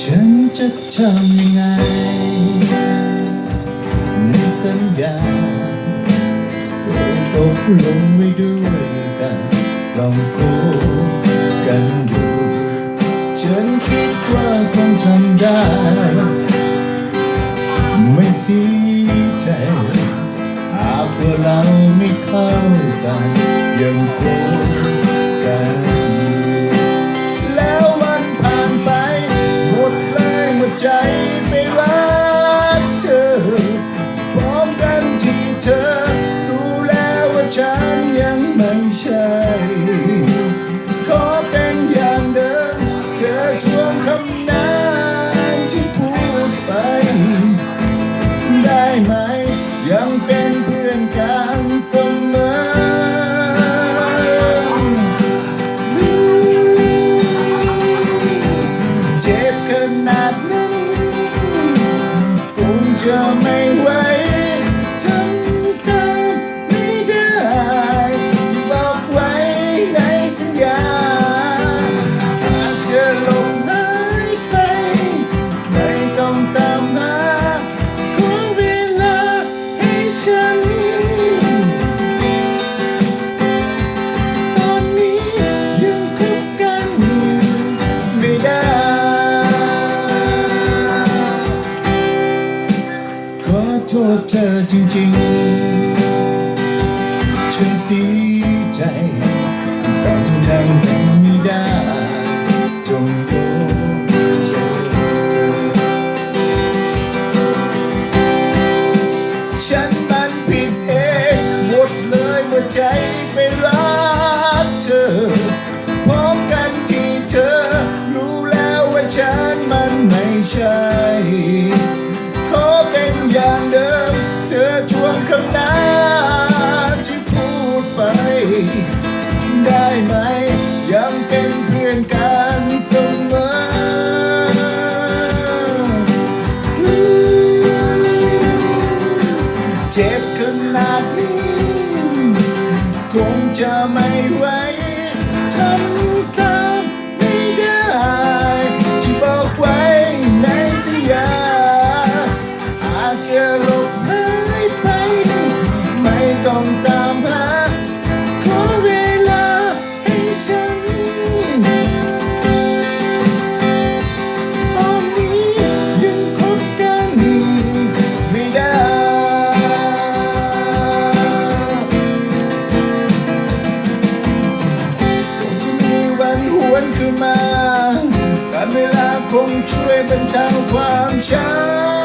ฉันจะทำยังไง ในสัญญาเคยตกลงไว้ด้วยกันลองคู่กันดูฉันคิดว่าคงทำได้ ไม่เสียใจหากว่าเราไม่เข้ากันยังคง เป็นเพื่อนกันเสมอ อโทษเธอจริงๆ ฉันเสียใจ แต่ยังทำไม่ได้จงรู้เธอฉันมันผิดเองหมดเลยหัวใจไปรักเธอพร้อมกันที่เธอรู้แล้วว่าฉันมันไม่ใช่ เจ็บขนาดนี้ คงจะไม่ไหวทำตา นขึ้นมา การเวลาคงช่วยเป็นทางความช้า